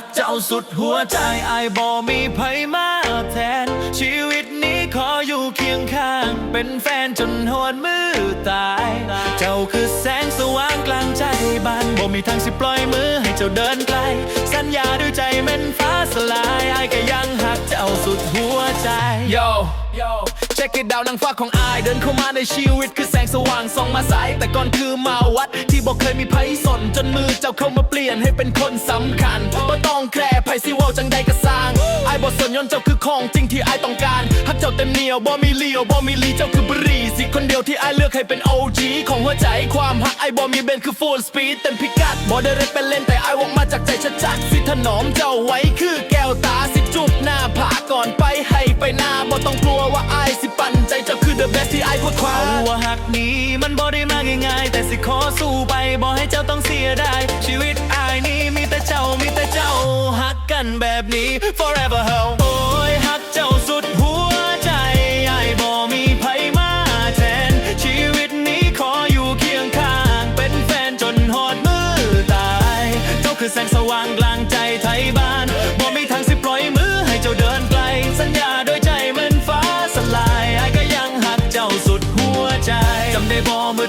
กเจ้าสุดหัวใจไอ้ายบ่มีไผมาแทน ชีวิตนี้ขออยู่เคียงข้าง เป็นแฟนจนหดมือตาย เจ้าคือแสงสว่างกลางใจบ้านบ่มีทางสิปล่อยมือให้เจ้าเดินไกล สัญญาด้วยใจแม่นฟ้าสลายไอ้ายก็ยังหักเจ้าสุดหัวใจ Yo Yo เช็คกิดาวนางฟ้าของอาย เดินเข้ามาในชีวิตคือแสงสว่างส่องมาสาย แต่ก่อนคือมาวัด ที่บอกเคยมีไผสน จนมือเจ้าเข้ามาเปลี่ยนให้เป็นคนสำคัญบ่ต้องแคร์ไผสิว่าจังใดก็สร้างอายบ่สนย้อนเจ้าคือของจริงที่อายต้องการฮักเจ้าเต็มเหนียวบ่มีเลี้ยวบ่มีลีเจ้าคือบรีสิคนเดียวที่อายเลือกให้เป็น OG ของหัวใจความฮักไอายบ่มีเบนคือ full speed เต็มพิกัดบ่ได้เรดเป็นเล่นแต่อายหวงมาจากใจชัดๆสิถนอมเจ้าไว้คือแก้วตาสิจุบหน้าผาก่อนไปให้ไปหน้าบ่ต้องกลัวว่า ที่อายควรคว้าเอาว่าหักนี้มันบ่ได้มาง่ายๆแต่สิขอสู้ไปบ่ให้เจ้าต้องเสียดายชีวิตอายนี้มีแต่เจ้ามีแต่เจ้าหักกันแบบนี้ forever how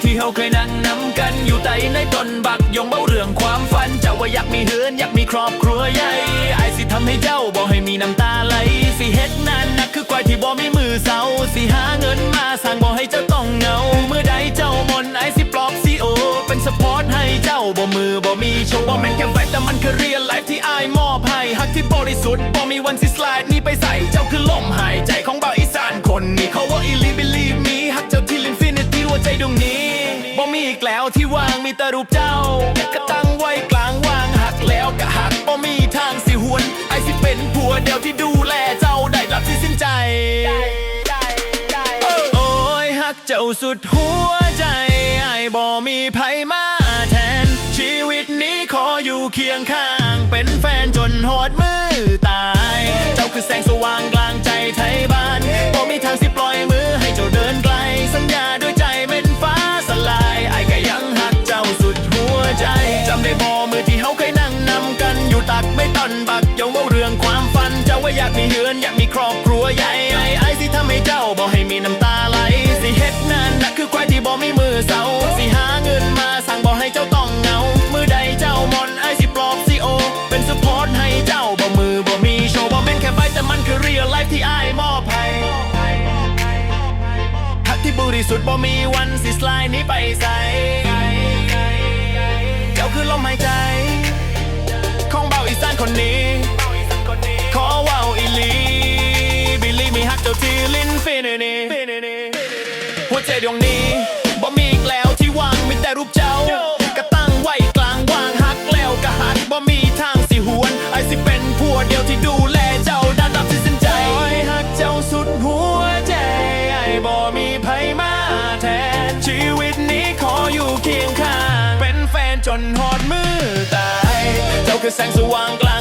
ที่เฮาเคยนั่งนำกันอยู่ใต้ในต้นบักยงเบ้าเรื่องความฝันเจ้าว่าอยากมีเฮือนอยากมีครอบครัวใหญ่ไอสิทำให้เจ้าบ่ให้มีน้ำตาไหลสิเฮ็ดนั่นนักคือควายที่บ่มีมือเสาสิหาเงินมาสร้างบ่ให้เจ้าต้องเหงาเมื่อใดเจ้ามนต์ไอสิปลอบซีโอ เป็นสปอร์ตให้เจ้าบ่มือบ่มีโชว์บ่แม่นแค่ไฟแต่มันคือเรียลไลฟ์ที่อายมอบให้ฮักที่บริสุทธิ์บ่มีวันสิสไลด์นี่ไปใส่เจ้าคือลมหาย มีแต่รูปเจ้าก็ตั้งไว้กลางวางหักแล้วก็หักบ่มีทางสิหวน ไอสิเป็นผัวเดียวที่ดูแลเจ้าได้รับที่สิ้นใจ โอ้ยฮักเจ้าสุดหัวใจ ไอ้บ่มีไผมาแทน ชีวิตนี้ขออยู่เคียงข้าง เป็นแฟนจนหอดมือตาย เจ้าคือแสงสว่าง บ่ให้มีน้ำตาไหล สิเฮ็ดนั่นนะคือควายที่บ่มีมือเสาสิหาเงินมาสั่งบ่ให้เจ้าต้องเหงา มือใดเจ้ามอนไอสิปลอบสิโอ เป็นสปอร์ตให้เจ้าบ่มือบ่มีโชว์บ่แม่นแค่ไฟแต่มันคือเรียลไลฟ์ที่อ้ายมอบให้ฮักที่บริสุทธิ์บ่มีวันสิสไลด์นี้ไปใส่เจ้าคือลมหายใจ หัวใจดวงนี้บ่มีอีกแล้วที่วางมีแต่รูปเจ้า ก็ตั้งไว้กลางวางฮักแล้วก็หักบ่มีทางสิหวนไอสิเป็นผัวเดียวที่ดูแลเจ้าด้านรับที่สิ้นใจโอ้ยฮักเจ้าสุดหัวใจไอบ่มีไผมาแทน ชีวิตนี้ขออยู่เคียงข้าง เป็นแฟนจนหอดมือตาย เจ้าคือแสงสว่างกลาง